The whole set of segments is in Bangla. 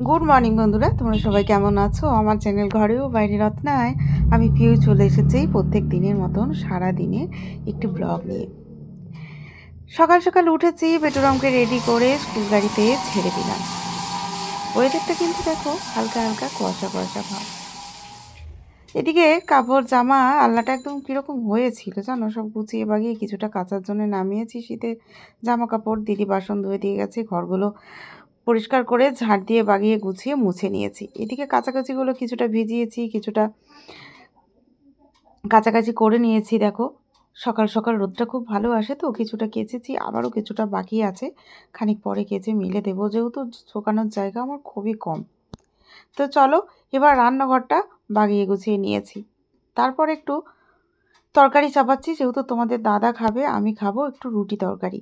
গুড মর্নিং বন্ধুরা। তোমরা সবাই কেমন আছো? আমার চ্যানেল ঘরেও বাইরে রত্নায় আমি পিউ চলে এসেছি প্রত্যেক দিনের মতন সারা দিনে একটি ব্লগ নিয়ে। সকাল সকাল উঠেছি পেটুরামকে রেডি করে স্কুল গাড়িতে ছেড়ে দিলাম। ওয়েদারটা কিন্তু দেখো হালকা হালকা কুয়াশা কুয়াশা ভাব। এদিকে কাপড় জামা আল্লাটা একদম কীরকম হয়েছিল জানো? সব গুছিয়ে বাগিয়ে কিছুটা কাচার জন্য নামিয়েছি শীতে। জামা কাপড় দিদি বাসন ধুয়ে দিয়ে গেছে ঘরগুলো পরিষ্কার করে ঝাড় দিয়ে বাগিয়ে গুছিয়ে মুছে নিয়েছি। এদিকে কাছাকাছিগুলো কিছুটা ভিজিয়েছি, কিছুটা কাছাকাছি করে নিয়েছি, দেখো। সকাল সকাল রোদটা খুব ভালো আসে তো, কিছুটা কেচেছি, আবারও কিছুটা বাকি আছে। খানিক পরে কেচে মিলে দেবো, যেহেতু শোকানোর জায়গা আমার খুবই কম। তো চলো, এবার রান্নাঘরটা বাগিয়ে গুছিয়ে নিয়েছি। তারপর একটু তরকারি চাপাচ্ছি, যেহেতু তোমাদের দাদা খাবে, আমি খাব একটু রুটি তরকারি।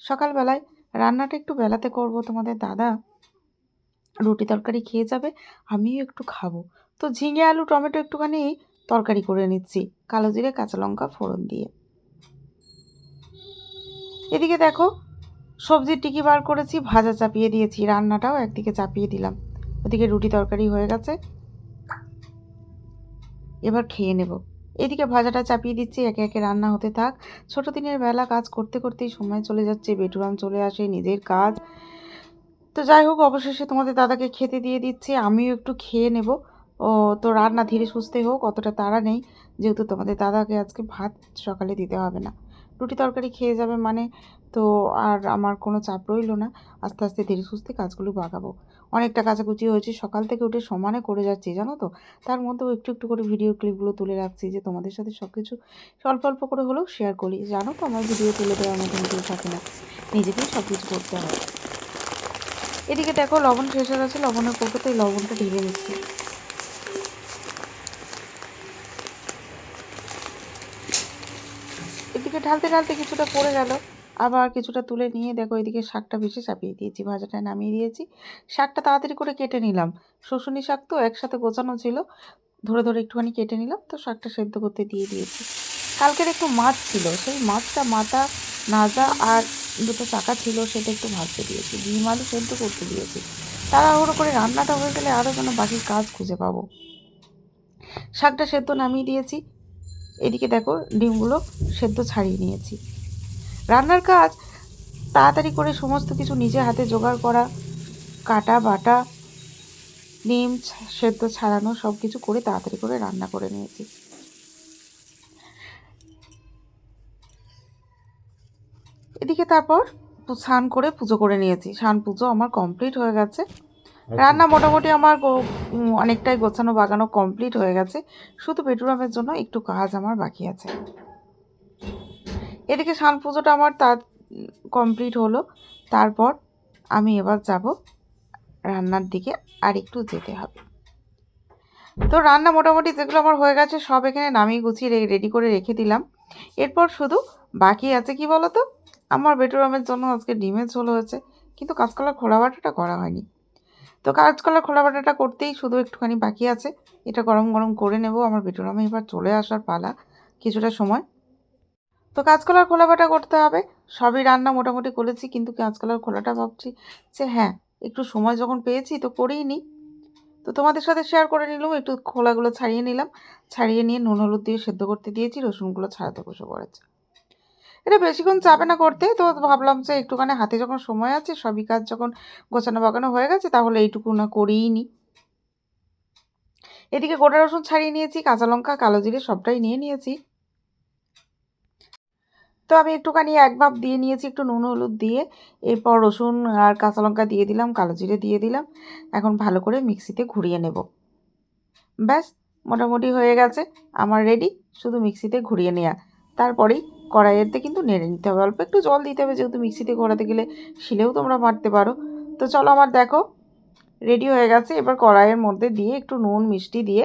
সকালবেলায় রান্নাটা একটু বেলাতে করব, তোমাদের দাদা রুটি তরকারি খেয়ে যাবে, আমিও একটু খাব। তো ঝিঙে, আলু, টমেটো একটুখানি তরকারি করে নিচ্ছি, কালো জিরে, কাঁচা লঙ্কা, ফোড়ন দিয়ে। এদিকে দেখো, সবজির টিকি বার করেছি, ভাজা চাপিয়ে দিয়েছি, রান্নাটাও একদিকে চাপিয়ে দিলাম। ওদিকে রুটি তরকারি হয়ে গেছে, এবার খেয়ে নেব। এদিকে ভাজাটা চাপিয়ে দিচ্ছি, একে একে রান্না হতে থাক। ছোট দিনের বেলা কাজ করতে করতেই সময় চলে যাচ্ছে, বেটুরাম চলে আসে নিজের কাজ। তো যাই হোক, অবশেষে তোমাদের দাদাকে খেতে দিয়ে দিচ্ছি, আমিও একটু খেয়ে নেব। ও, তো রান্না ধীরে সুস্থে হোক, অতটা তাড়া নেই। যেহেতু তোমাদের দাদাকে আজকে ভাত সকালে দিতে হবে না। রুটি তরকারি খেয়ে যাবে মানে তো আর আমার কোনো চাপ রইল না। আস্তে আস্তে ধীরে সুস্থে কাজগুলো বাগাবো। অনেকটা কাচাকুচি হয়েছে। সকাল থেকে উঠে সমানে করে যাচ্ছি, জানো তো? তার মধ্যেও একটু একটু করে ভিডিও ক্লিপগুলো তুলে রাখছি যে তোমাদের সাথে সব কিছু অল্প অল্প করে হলেও শেয়ার করি। জানো তো আমার ভিডিও তুলে দেওয়ার মতন কেউ থাকে না। নিজেকেই সব কিছু করতে হয়। এদিকে দেখো লবণ শেষ হয়ে গেছে, লবণের কৌটোতে লবণটা ঢেলে নিচ্ছি এদিকে ঢালতে ঢালতে কিছুটা পড়ে গেল। আবার কিছুটা তুলে নিয়ে দেখো এদিকে শাকটা ভেসে চাপিয়ে দিয়েছি, ভাজাটা নামিয়ে দিয়েছি। শাকটা তাড়াতাড়ি করে কেটে নিলাম। শুশুনি শাক তো একসাথে গোছানো ছিল, ধরে ধরে একটুখানি কেটে নিলাম, তো শাকটা সেদ্ধ করতে দিয়ে দিয়েছি। কালকের একটু মাছ ছিল, সেই মাছটা মাথা নাজা আর দুটো চাকা ছিল, সেটা একটু ভাজতে দিয়েছি। ডিম আলু সেদ্ধ করতে দিয়েছি। তাড়াহুড়ো করে রান্নাটা হয়ে গেলে আরও যেন বাকি কাজ খুঁজে পাবো। শাকটা সেদ্ধ নামিয়ে দিয়েছি। এদিকে দেখো ডিমগুলো সেদ্ধ ছাড়িয়ে নিয়েছি। রান্নার কাজ তাড়াতাড়ি করে সমস্ত কিছু নিজে হাতে জোগাড় করা কাটা বাটা নিম সেদ্ধ ছাড়ানো সব কিছু করে তাড়াতাড়ি করে রান্না করে নিয়েছি। এদিকে তারপর স্নান করে পুজো করে নিয়েছি। স্নান পুজো আমার কমপ্লিট হয়ে গেছে। রান্না মোটামুটি আমার অনেকটাই গোছানো বাগানো কমপ্লিট হয়ে গেছে। শুধু বেডরুমের জন্য একটু কাজ আমার বাকি আছে। এদিকে স্নান পুজোটা আমার তার কমপ্লিট হলো। তারপর আমি এবার যাব রান্নার দিকে আর একটু যেতে হবে। তো রান্না মোটামুটি যেগুলো আমার হয়ে গেছে সব এখানে নামিয়ে গুছিয়ে রেডি করে রেখে দিলাম। এরপর শুধু বাকি আছে কি বলো তো আমার বেডরুমের জন্য আজকে ডিমের ঝোল হয়েছে, কিন্তু কাঁচকলার খোলা বাটাটা করা হয়নি। তো কাঁচকলার খোলা বাটাটা করতেই শুধু একটুখানি বাকি আছে। এটা গরম গরম করে নেব, আমার বেডরুমে এবার চলে আসার পালা, কিছুটা সময়। তো কাঁচকলার খোলা বাটা করতে হবে। সবই রান্না মোটামুটি করেছি, কিন্তু কাঁচকলার খোলাটা ভাবছি যে হ্যাঁ একটু সময় যখন পেয়েছি তো করেই নিই। তো তোমাদের সাথে শেয়ার করে নিলাম, একটু খোলাগুলো ছাড়িয়ে নিলাম। ছাড়িয়ে নিয়ে নুন, হলুদ দিয়ে সেদ্ধ করতে দিয়েছি, রসুনগুলো ছাড়াতে বসে পড়েছে। এটা বেশিক্ষণ চাবে না করতে, তো ভাবলাম যে একটুখানি হাতে যখন সময় আছে, সবই কাজ যখন গোছানো বাগানো হয়ে গেছে, তাহলে এইটুকু না করেই নিই। এদিকে গোটা রসুন ছাড়িয়ে নিয়েছি, কাঁচা লঙ্কা, কালো জিরে সবটাই নিয়ে নিয়েছি। তো আমি একটুখানি এক ভাপ দিয়ে নিয়েছি, একটু নুন, হলুদ দিয়ে। এরপর রসুন আর কাঁচা লঙ্কা দিয়ে দিলাম, কালো জিরে দিয়ে দিলাম। এখন ভালো করে মিক্সিতে ঘুরিয়ে নেব। ব্যাস, মোটামুটি হয়ে গেছে, আমার রেডি শুধু মিক্সিতে ঘুরিয়ে নেওয়া তারপরেই কড়াইয়েতে কিন্তু নেড়ে নিতে হবে। অল্প একটু জল দিতে হবে যেহেতু মিক্সিতে ঘোরাতে গেলে শিলেও তোমরা মারতে পারো। তো চলো আমার দেখো রেডি হয়ে গেছে। এবার কড়াইয়ের মধ্যে দিয়ে একটু নুন, মিষ্টি দিয়ে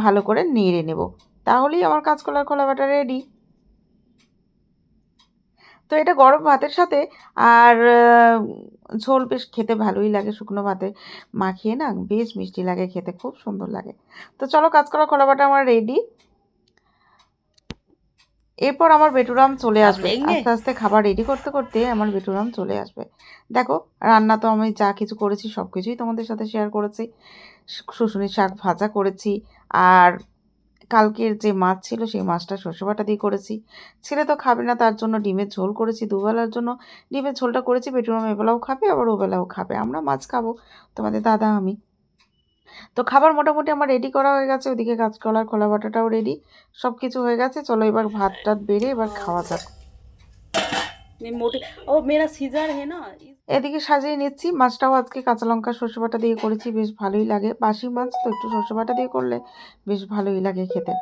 ভালো করে নেড়ে নেব। তাহলেই আমার কাঁচকলার খোলা বাটা রেডি তো এটা গরম ভাতের সাথে আর ঝোল বেশ খেতে ভালোই লাগে শুকনো ভাতে মাখিয়ে না বেশ মিষ্টি লাগে খেতে খুব সুন্দর লাগে। তো চলো কাঁচকলা খোলা বাটা আমার রেডি এরপর আমার বেটুরাম চলে আসবে। আস্তে আস্তে খাবার রেডি করতে করতে আমার বেটুরাম চলে আসবে। দেখো রান্না তো আমি যা কিছু করেছি সব কিছুই তোমাদের সাথে শেয়ার করেছি। শুশুনির শাক ভাজা করেছি আর কালকের যে মাছ ছিল, সেই মাছটা সর্ষে বাটা দিয়ে করেছি। ছেলে তো খাবে না, তার জন্য ডিমের ঝোল করেছি দুবেলার জন্য। ডিমের ঝোলটা করেছি, বেটুরাম এবেলাও খাবে, আবার ওবেলাও খাবে। আমরা মাছ খাব, তোমাদের দাদা, আমি। তো খাবার মোটামুটি আমার রেডি করা হয়ে গেছে, ওদিকে কাঁচকলার খোলা বাটাটাও রেডি সব কিছু হয়ে গেছে, চলো এবার ভাত টাত বেড়ে এবার খাওয়া যাক। এদিকে সাজিয়ে নিচ্ছি। মাছটাও আজকে কাঁচা লঙ্কা, সর্ষে বাটা দিয়ে করেছি, বেশ ভালোই লাগে। বাসি মাছ তো একটু সর্ষে বাটা দিয়ে করলে বেশ ভালোই লাগে খেতে।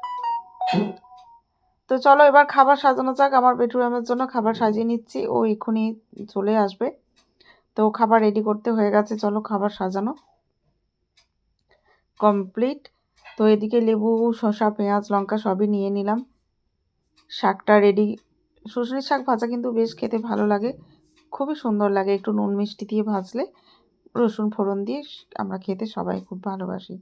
তো চলো এবার খাবার সাজানো যাক। আমার বেডরুমের জন্য খাবার সাজিয়ে নিচ্ছি। ও এক্ষুনি চলে আসবে। তো খাবার রেডি করতে হয়ে গেছে। চলো খাবার সাজানো। কমপ্লিট তো এদিকে লেবু, শসা, পেঁয়াজ, লঙ্কা সবই নিয়ে নিলাম। শাকটা রেডি শুশনির শাক ভাজা কিন্তু বেশ খেতে ভালো লাগে। খুবই সুন্দর লাগে একটু নুন মিষ্টি দিয়ে ভাজলে। রসুন ফোড়ন দিয়ে আমরা খেতে সবাই খুব ভালোবাসি।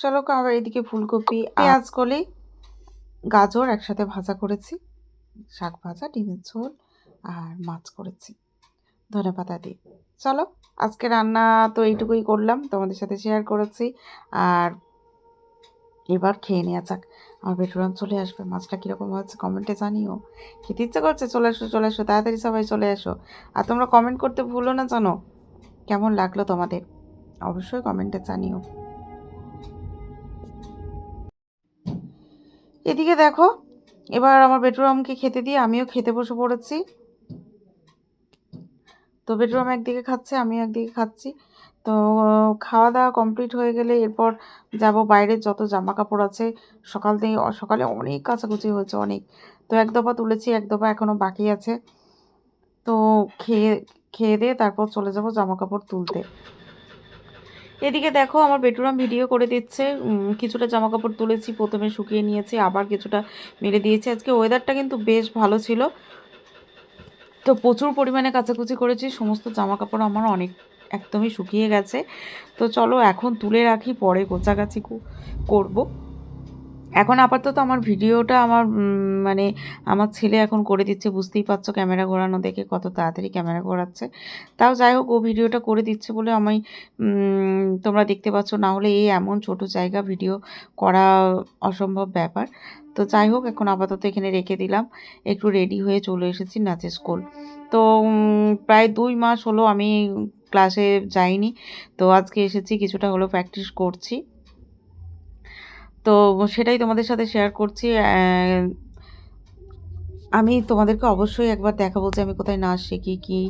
চলো আবার এদিকে ফুলকপি পেঁয়াজ কলি গাজর একসাথে ভাজা করেছি। শাক ভাজা ডিমের ঝোল আর মাছ করেছি। ধনে পাতা দিয়ে। চলো, আজকে রান্না তো এইটুকুই করলাম, তোমাদের সাথে শেয়ার করেছি। আর এবার খেয়ে নেওয়া যাক। আমার বেটুরাম চলে আসবে। মাছটা কীরকম হচ্ছে কমেন্টে জানিও। খেতে ইচ্ছে করছে, চলে এসো চলে এসো তাড়াতাড়ি সবাই চলে এসো আর তোমরা কমেন্ট করতে ভুলো না জানো কেমন লাগল তোমাদের? অবশ্যই কমেন্টে জানিও। এদিকে দেখো, এবার আমার বেডরুমকে খেতে দিয়ে আমিও খেতে বসে পড়েছি। তো বেডরুম একদিকে খাচ্ছে আমি একদিকে খাচ্ছি। তো খাওয়া দাওয়া কমপ্লিট হয়ে গেলে এরপর যাব বাইরের যত জামা কাপড় আছে, সকাল থেকে সকালে অনেক কাচাকুচি হয়েছে, অনেক। তো এক দফা তুলেছি, এক দফা এখনও বাকি আছে। তো খেয়ে খেয়ে দিয়ে তারপর চলে যাব জামা কাপড় তুলতে। এদিকে দেখো, আমার বেডরুম ভিডিও করে দিচ্ছে। কিছুটা জামা কাপড় তুলেছি, প্রথমে শুকিয়ে নিয়েছি, আবার কিছুটা মেরে দিয়েছি। আজকে ওয়েদারটা কিন্তু বেশ ভালো ছিল। তো প্রচুর পরিমাণে কাচাকুচি করেছি, সমস্ত জামা কাপড় আমার অনেক, একদমই শুকিয়ে গেছে। তো চলো এখন তুলে রাখি, পরে করব করব। এখন আপাতত আমার ভিডিওটা আমার মানে আমার ছেলে এখন করে দিচ্ছে, বুঝতেই পারছ ক্যামেরা ঘোরানো দেখে কত তাড়াতাড়ি ক্যামেরা ঘোরাচ্ছে। তাও যাই হোক, ও ভিডিওটা করে দিচ্ছে বলে আমি তোমরা দেখতে পাচ্ছ না হলে এই এমন ছোট জায়গা ভিডিও করা অসম্ভব ব্যাপার। তো যাই হোক, এখন আপাতত এখানে রেখে দিলাম। একটু রেডি হয়ে চলে এসেছি নাচের স্কুল তো প্রায় দুই মাস হলো আমি ক্লাসে যাইনি। তো আজকে এসেছি, কিছুটা হলো প্র্যাকটিস করছি। তো সেটাই তোমাদের সাথে শেয়ার করছি আমি তোমাদেরকে অবশ্যই একবার দেখাবো যে আমি কোথায় নাচ শিখি কী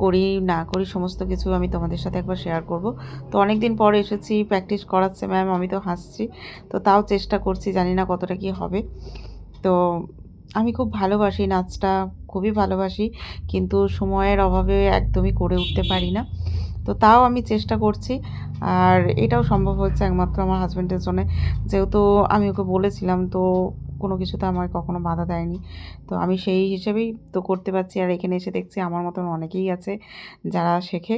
করি, না করি, সমস্ত কিছু আমি তোমাদের সাথে একবার শেয়ার করব। তো অনেক দিন পর এসেছি প্র্যাকটিস করাচ্ছে ম্যাম আমি তো হাসছি। তো তাও চেষ্টা করছি, জানি না কতটা কি হবে। তো আমি খুব ভালোবাসি নাচটা, খুবই ভালোবাসি, কিন্তু সময়ের অভাবে একদমই করে উঠতে পারি না। তো তাও আমি চেষ্টা করছি। আর এটাও সম্ভব হচ্ছে একমাত্র আমার হাজব্যান্ডের জন্য। যেহেতু আমি ওকে বলেছিলাম, তো কোনো কিছুতে আমায় কখনো বাধা দেয়নি। তো আমি সেই হিসেবেই তো করতে পারছি। আর এখানে এসে দেখছি আমার মতন অনেকেই আছে যারা শেখে।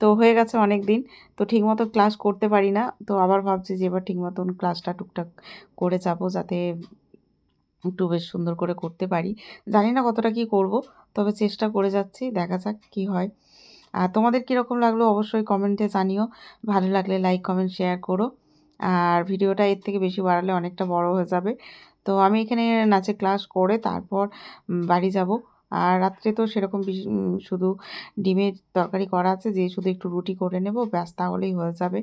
তো হয়ে গেছে অনেক দিন। তো ঠিকমতো ক্লাস করতে পারি না। তো আবার ভাবছি যে এবার ঠিক মতন ক্লাসটা টুকটাক করে যাব যাতে একটু বেশ সুন্দর করে করতে পারি। জানি না কতটা কি করব, তবে চেষ্টা করে যাচ্ছি। দেখা যাক কি হয়। আর তোমাদের কীরকম লাগল অবশ্যই কমেন্টে জানিও। ভালো লাগলে লাইক কমেন্ট শেয়ার করো। আর ভিডিওটা এর থেকে বেশি বাড়ালে অনেকটা বড় হয়ে যাবে। তো আমি এখানে নাচের ক্লাস করে তারপর বাড়ি যাব। আর রাত্রে তো সেরকম শুধু ডিমের তরকারি করা আছে, যে শুধু একটু রুটি করে নেব, ব্যাস তাহলেই হয়ে যাবে।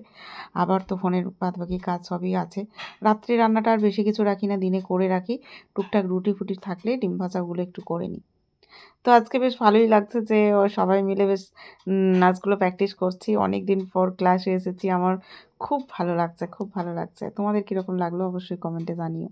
আবার তো ফোনের বাদ বাকি কাজ সবই আছে। রাত্রে রান্নাটা আর বেশি কিছু রাখি না, দিনে করে রাখি। টুকটাক রুটি ফুটি থাকলে ডিম ভাজাগুলো একটু করে নিই। তো আজকে বেশ ভালোই লাগছে যে, ও সবাই মিলে বেশ নাচগুলো প্র্যাকটিস করছি। অনেক দিন পর ক্লাসে এসেছি। আমার খুব ভালো লাগছে, খুব ভালো লাগছে। তোমাদের কীরকম লাগল অবশ্যই কমেন্টে জানিও।